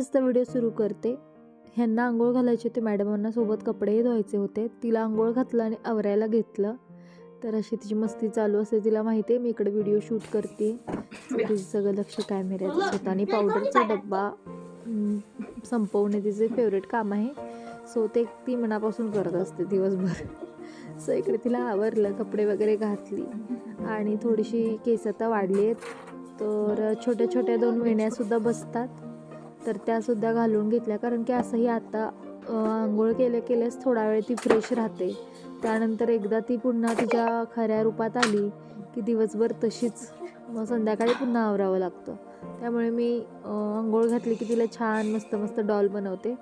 जास्त व्हिडिओ सुरू करते. ह्यांना आंघोळ घालायचे होते. मॅडमांना सोबत कपडेही धुवायचे होते. तिला आंघोळ घातलं आणि आवरायला घेतलं. तर अशी तिची मस्ती चालू असते. तिला माहिती आहे मी इकडे व्हिडिओ शूट करते. तिचं सगळं लक्ष कॅमेऱ्यात होतं आणि पावडरचा डब्बा संपवणे तिचे फेवरेट काम आहे. सो ते ती मनापासून करत असते दिवसभर. सो इकडे तिला आवरलं कपडे वगैरे घातली. आणि थोडीशी केस आता वाढली आहेत. तर छोट्या छोट्या दोन वेण्यासुद्धा बसतात. तर त्यासुद्धा घालून घेतल्या. कारण की असंही आता आंघोळ केल्या केल्यास थोडा वेळ ती फ्रेश राहते. त्यानंतर एकदा ती पुन्हा तिच्या खऱ्या रूपात आली की दिवसभर तशीच मग संध्याकाळी पुन्हा आवरावं लागतं. त्यामुळे मी आंघोळ घातली की तिला छान मस्त मस्त डॉल बनवते.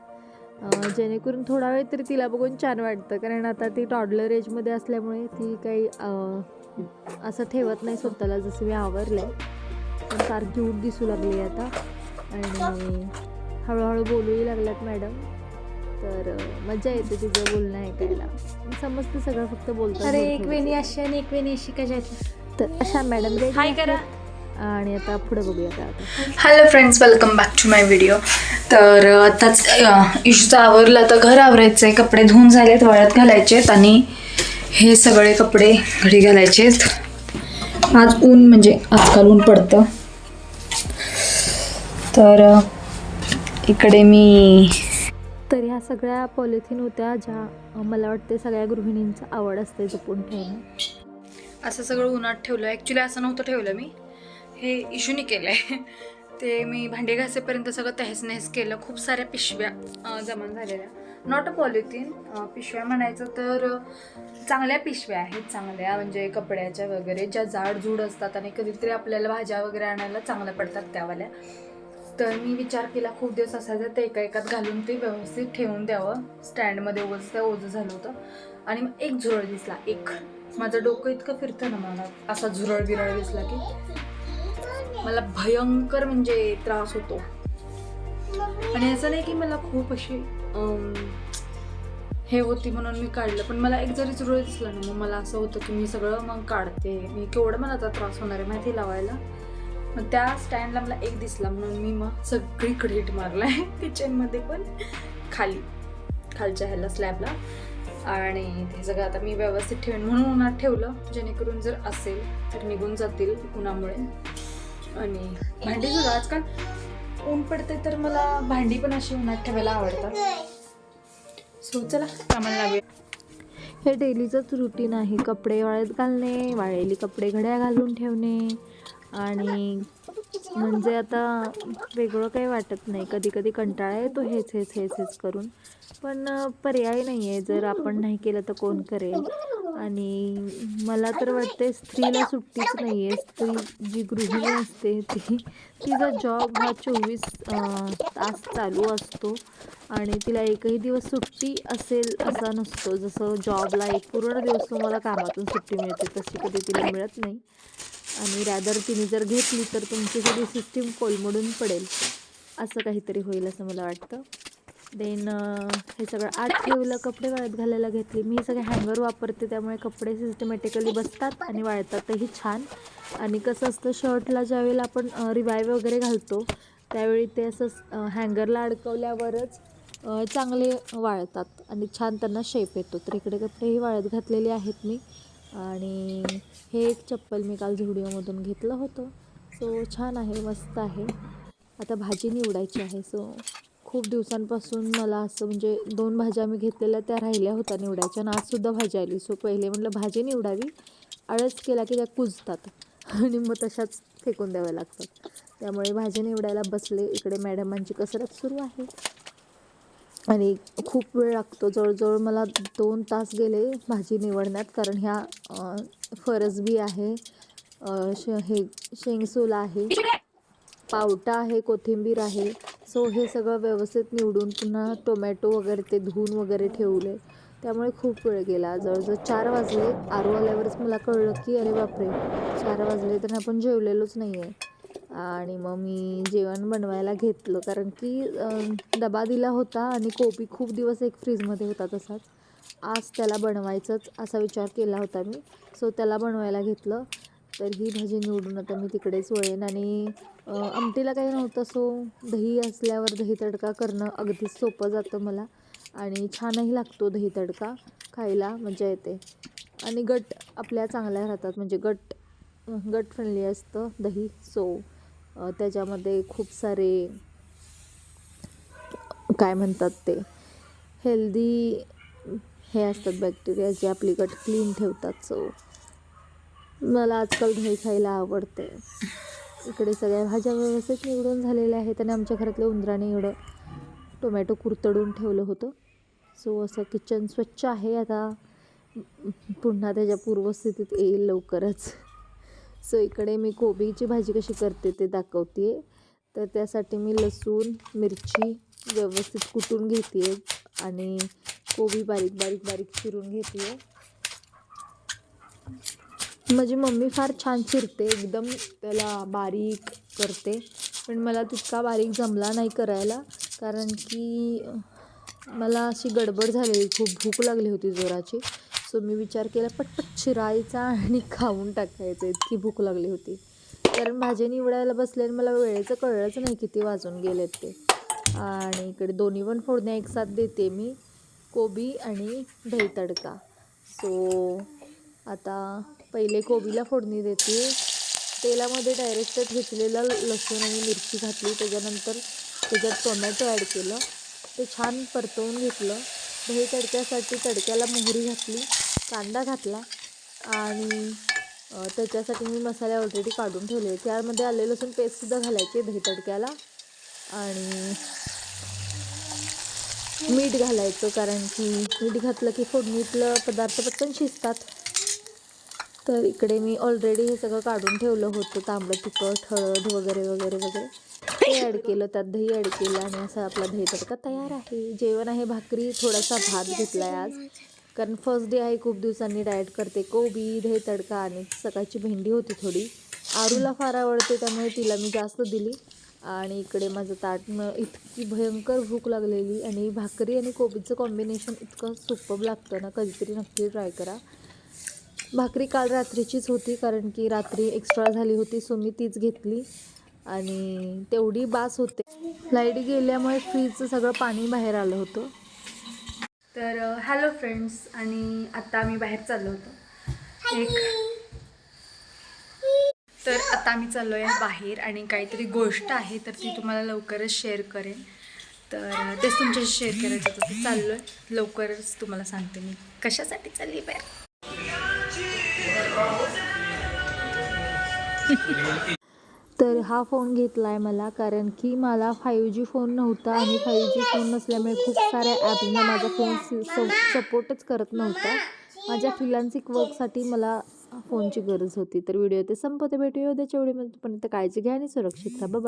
जेणेकरून थोडा वेळ तरी तिला बघून छान वाटतं. कारण आता ती टॉडलर एजमध्ये असल्यामुळे ती काही असं ठेवत नाही स्वतःला जसं मी आवरलं आहे पण फार क्यूट दिसू लागली आता. आणि हळूहळू बोलूही लागल्यात मॅडम. तर मजा येते तिचं बोलणं ऐकायला. समजतं सगळं फक्त बोलतात अरे एक. वेणी अशी आणि एक वेणी अशी कशा तर अशा मॅडम हाय करा. आणि आता पुढे बघूया hello friends welcome back to my video तर आताच इशूचं आवरलं. तर घर आवरायचं आहे कपडे धुवून झालेत वाळत घालायचे आहेत आणि हे सगळे कपडे घडी घालायचे आहेत आज ऊन म्हणजे आजकाल ऊन पडतं. तर इकडे मी तर ह्या सगळ्या पॉलिथिन होत्या ज्या मला वाटते सगळ्या गृहिणींचं आवड असते जपून ठेवणं. असं सगळं उन्हात ठेवलं. ॲक्च्युली असं नव्हतं ठेवलं मी. हे इशूनी केलं आहे ते मी भांडे घासेपर्यंत सगळं तहेस नहेस केलं. खूप साऱ्या पिशव्या जमा झालेल्या. नॉट अ पॉलिथिन पिशव्या म्हणायचं तर चांगल्या पिशव्या आहेत. चांगल्या म्हणजे कपड्याच्या वगैरे ज्या जाडजूड असतात आणि कधीतरी आपल्याला भाज्या वगैरे आणायला चांगल्या पडतात त्यावाल्या. तर मी विचार केला खूप दिवस असायचा ते एका एकात घालून ते व्यवस्थित ठेवून द्यावं. स्टँडमध्ये ओझं त्या ओझं झालं होतं. आणि मग एक झुरळ दिसला एक. माझं डोकं इतकं फिरतं ना मला असा झुरळ बिरळ दिसला की. मला भयंकर म्हणजे त्रास होतो. आणि असं नाही की मला खूप अशी हे होती म्हणून मी काढलं पण मला एक जरी झुरळ दिसला ना मग मला असं होतं की मी सगळं मग काढते. मी केवढं मला आता त्रास होणार आहे माहिती लावायला? मग त्या स्टँडला मला एक दिसला म्हणून मी मग सगळीकडे हिट मारलाय किचनमध्ये पण. खाली खालच्या ह्याला स्लॅबला आणि ते सगळं आता मी व्यवस्थित ठेवेन म्हणून उन्हात ठेवलं. जेणेकरून जर असेल तर निघून जातील उन्हामुळे. आणि भांडी सुद्धा आजकाल ऊन पडते तर मला भांडी पण अशी उन्हात ठेवायला आवडतात. सो चला कामाला लागूया. हे डेलीचंच रुटीन आहे. कपडे वाळत घालणे वाळलेली कपडे घड्या घालून ठेवणे. आणि म्हणजे आता वेगळं काही वाटत नाही. कधी कधी कंटाळा येतो हेच हेच हेच हेच करून. पण पर्याय नाही आहे जर आपण नाही केलं तर कोण करेल? आणि मला तर वाटते स्त्रीला सुट्टीच नाही आहे स्त्री जी गृहिणी असते ती तिचा जॉब हा चोवीस तास चालू असतो. आणि तिला एकही दिवस सुट्टी असेल असा नसतो. जसं जॉबला एक पूर्ण दिवस तुम्हाला कामातून सुट्टी मिळते तशी कधी तिला मिळत नाही. आणि रॅदर तिने जर घेतली तर तुमची सगळी सिस्टीम कोलमडून पडेल. असं काहीतरी होईल असं मला वाटतं. देन हे सगळं आत ठेवलं कपडे वाळत घालायला घेतली. मी सगळे हँगर वापरते त्यामुळे कपडे सिस्टमॅटिकली बसतात आणि वाळतातही छान. आणि कसं असतं शर्टला ज्यावेळेला आपण रिवायव वगैरे घालतो त्यावेळी ते असं हँगरला अडकवल्यावरच चांगले वाळतात. आणि छान त्यांना शेप येतो. तर इकडे कपडेही वाळत घातलेले आहेत मी. आणि हे एक चप्पल मी काल झुडिओमधून घेतलं होतं. सो छान आहे मस्त आहे. आता भाजी निवडायची आहे. सो खूप दिवसांपासून मला असं म्हणजे दोन भाज्या मी घेतलेल्या त्या राहिल्या होत्या निवडायच्या आणि आजसुद्धा भाजी आली. सो पहिले म्हटलं भाजी निवडावी. आळस केला की त्या कुजतात. आणि मग तशाच फेकून द्याव्या लागतात. त्यामुळे भाजी निवडायला बसले. इकडे मॅडमांची कसरत सुरू आहे. आणि खूप वेळ लागतो. जवळजवळ मला दोन तास गेले भाजी निवडण्यात कारण ह्या फरसबी आहे. श हे शेंगसूल आहे. पावटा आहे कोथिंबीर आहे. सो हे सगळं व्यवस्थित निवडून पुन्हा टोमॅटो वगैरे ते धुवून वगैरे ठेवले. त्यामुळे खूप वेळ गेला. जवळजवळ चार वाजले. आरू आल्यावरच मला कळलं की अरे बापरे चार वाजले तर आपण जेवलेलोच नाही आहे आणि मग मी जेवण बनवायला घेतलं. कारण की दबा डबा दिला होता आणि कोबी खूप दिवस एक फ्रीजमध्ये होता तसाच. आज त्याला बनवायचंच असा विचार केला होता मी. सो त्याला बनवायला घेतलं. तर ही भाजी निवडून आता मी तिकडेच वळेन आणि आमटीला काही नव्हतं. सो दही असल्यावर दही तडका करणं अगदीच सोपं जातं मला. आणि छानही लागतो दही तडका खायला मजा येते. आणि गट आपल्या चांगल्या राहतात. म्हणजे गट गट फ्रेंडली असतं दही. सो त्याच्यामध्ये खूप सारे काय म्हणतात ते हेल्दी हे असतात बॅक्टेरिया जे आपली गट क्लीन ठेवतात. सो मला आजकाल दही खायला आवडते. इकडे सगळ्या भाज्या व्यवस्थित निवडून झालेल्या आहेत आणि आमच्या घरातल्या उंदराने एवढं टोमॅटो कुरतडून ठेवलं होतं. सो असं किचन स्वच्छ आहे. आता पुन्हा त्याच्या पूर्वस्थितीत येईल लवकरच. सो इकडे मी कोबीची भाजी कशी करते ते दाखवते तर त्यासाठी मी लसूण मिरची व्यवस्थित कुटून घेते आणि कोबी बारीक बारीक बारीक चिरून घेते माझी मम्मी फार छान चिरते एकदम त्याला बारीक करते. पण मला तितका बारीक जमला नाही करायला कारण की मला अशी गडबड झालेली खूप भूक लागली होती जोराची. सो मी विचार केला पटपट चिरायचा आणि खाऊन टाकायचं. इतकी भूक लागली होती. कारण भाजी निवडायला बसले आणि मला वेळेचं कळलंच नाही किती वाजून गेलेत ते. आणि इकडे दोन्ही पण फोडण्या एकसाथ देते मी कोबी आणि दही तडका. सो आता पहिले कोबीला फोडणी देते. तेलामध्ये डायरेक्ट ठेचलेला लसूण आणि मिरची घातली. त्याच्यानंतर त्याच्यात टोमॅटो ॲड केलं. ते छान परतवून घेतलं. दही तडक्यासाठी तडक्याला मोहरी घातली कांदा घातला आणि त्याच्यासाठी मी मसाले ऑलरेडी काढून ठेवले. त्यामध्ये आले लसूण पेस्टसुद्धा घालायचे दही तडक्याला आणि मीठ घालायचं कारण की मीठ घातलं की फोडणीतलं पदार्थ पटकन शिजतात. तर इकडे मी ऑलरेडी हे सगळं काढून ठेवलं होतं. तांबडं तिखट हळद वगैरे वगैरे वगैरे. ते ॲड केलं त्यात दही ॲड केलं आणि असा आपला दही तडका तयार आहे. जेवण आहे भाकरी थोडासा भात घेतला आहे आज. कारण फर्स्ट डे आहे खूप दिवसांनी डाएट करते. कोबी दही तडका आणि सकाळची भेंडी होती थोडी. आरूला फार आवडते त्यामुळे तिला मी जास्त दिली. आणि इकडे माझं ताट म इतकी भयंकर भूक लागलेली. आणि भाकरी आणि कोबीचं कॉम्बिनेशन इतकं सुपब लागतं ना कधीतरी नक्की ट्राय करा. भाकरी काल रात्रीचीच होती कारण की रात्री एक्स्ट्रा झाली होती सो मी तीच घेतली. आणि तेवढी बास होते. लाइट गेल्यामुळे फ्रीजचं सगळं पाणी बाहेर आलं होतं. तर हॅलो फ्रेंड्स आणि आता आम्ही बाहेर चाललो होतो. एक तर आता आम्ही चाललो आहे बाहेर आणि काहीतरी गोष्ट आहे तर ती तुम्हाला लवकरच शेअर करेन. तर तेच तुमच्याशी शेअर करायचं होतं. ते चाललो आहे लवकरच तुम्हाला सांगते मी. कशासाठी चालली बाहेर? तर हा फोन घेतला आहे मला कारण की मला फाईव्ह जी फोन नव्हता आणि फाईव्ह जी फोन नसल्यामुळे खूप साऱ्या ॲपना माझा फोन सपोर्टच करत नव्हता. माझ्या फ्रिलान्सिक वर्कसाठी मला फोनची गरज होती. तर व्हिडिओ ते संपते भेटूया उद्याच्या व्हिडिओमध्ये पण काळजी घ्या आणि सुरक्षित राहा. बाबा